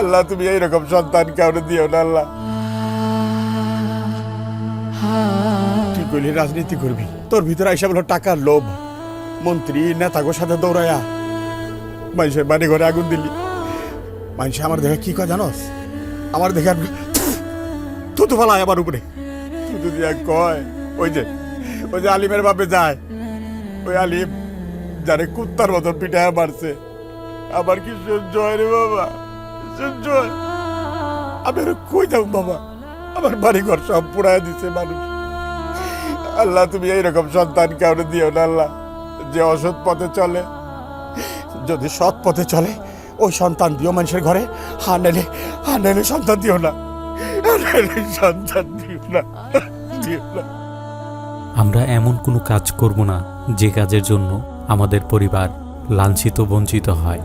আল্লাহ, তুমি এইরকম সন্তান কাউরে দিও না আল্লাহ? তুই কইলি রাজনীতি করবি। তোর ভিতরে আইসা বলো টাকার লোভ। মন্ত্রী নেতাগোর সাথে দৌড়াইয়া মানুষের বাড়ি ঘরে আগুন দিলি। মানুষ আমার দেখে কি কয় জানোস আমার দেখে তু তো ফেলায় আমার উপরে। তুই তো দিয়া কয়, ওই যে ওই যে আলিমের বাপে যায়, ওই আলিম, যারে কুত্তার মতন পিঠায় মারছে। আবার কি সহ্য হয় বাবা? সহ্য আমি কই যাও বাবা? আমার বাড়ি ঘর সব পুড়ায় দিছে মানুষ। আল্লাহ, তুমি এইরকম সন্তান কাউরে দিও না আল্লাহ। যে অসৎ পথে চলে, যদি সৎ পথে চলে, ওই সন্তান দিও মানুষের ঘরে। হা নেলে সন্তান দিও না। সন্তান দিও না। দিও না। আমরা এমন কোনো কাজ করব না যে কাজের জন্য আমাদের পরিবার লাঞ্ছিত, বঞ্চিত হয়।